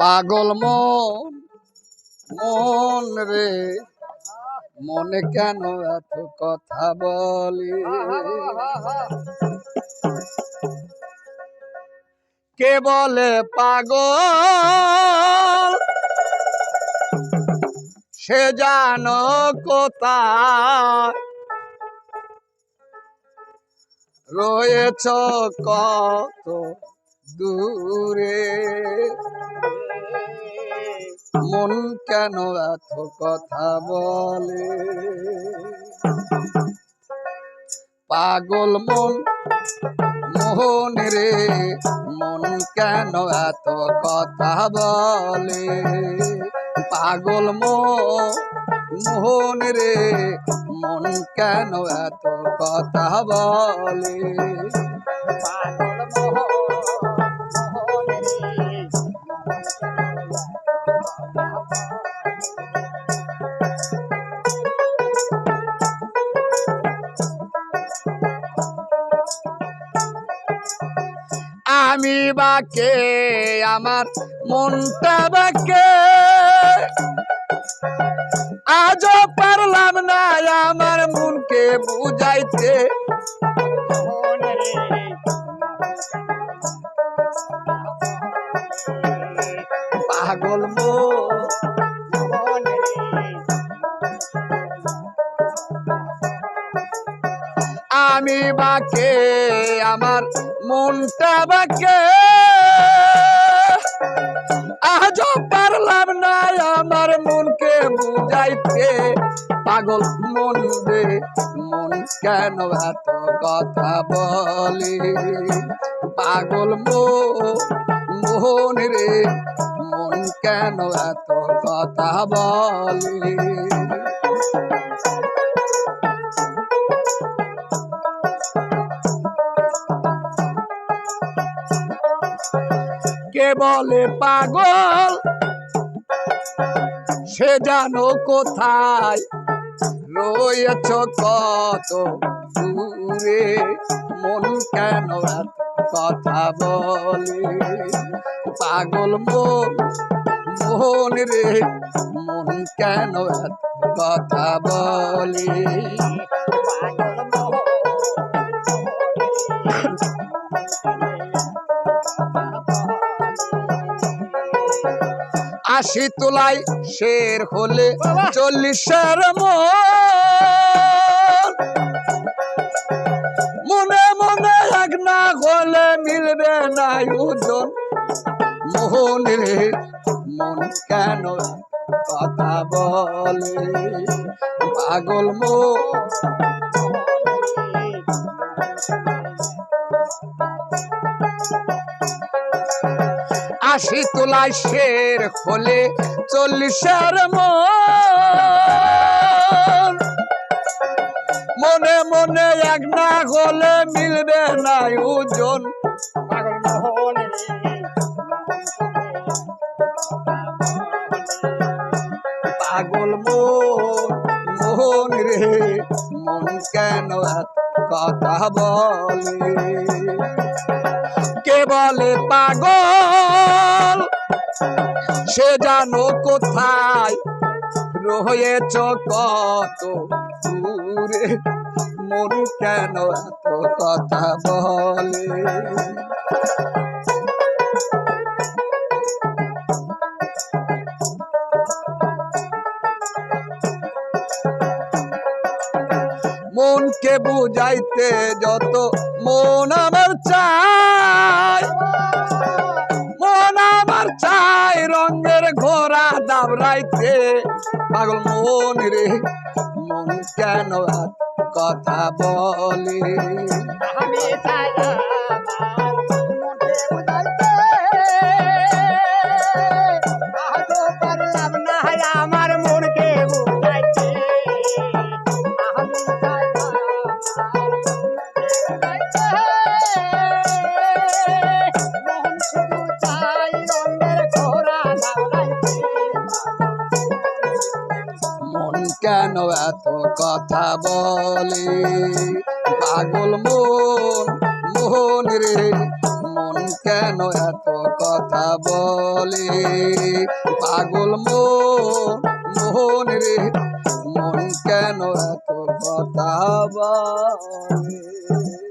পাগল মন মন রে, মনে কেন এত কথা বলি? কে বলে পাগল? সে জানো কোথায়? রয়েছ কত দূরে। মন কেন এত কথা বলে? পাগল মন, মোহন রে, মন কেন এত কথা বলে? পাগল মোহন রে, মন কেন এত কথা বলে? বাকে আমার মনটা বাকে। আজও পারলাম না আমার মনকে বুঝাইতে। পাগল আমি বাকে আমার মনটা বাকে আজও পারলাম না আমার মনকে বুঝাইতে। পাগল মন রে, মন কেন এত কথা বলি? পাগল মোহন রে, মন কেন এত কথা বলি? বলে পাগল? সে জানো কোথায়? রয়েছ কত দূরে? মন কেন কথা বলে? পাগল মন মোহন রে, মন কেন কথা বলে? আশি তোলাই শের হলে চল্লিশের মন। মনে মনে এক না হলে মিলবে না ওজন। মোহনের মন কেন কথা বলে? পাগল মন আশি তোলাই শের হলে চল্লিশের মন। মনে মনে এক না হলে মিলবে না ওজন। পাগল মোহন রে, মন কেন কথা বলে? কে বলে পাগল? সে জানো কোথায় রয়েছ? কত দূরে? মন কেন এত কথা বলে? মনকে বুঝাইতে যত মন আমার চাই মন আমার চাই রঙের ঘোড়া দাবড়াইতে। পাগল মন রে, মন কেন কথা বলে? আমি চাই কেন এত কথা বলে? পাগল মন মোহন রে, মন কেন এত কথা বলে? পাগল মন মোহন রে, মন কেন এত কথা বলে?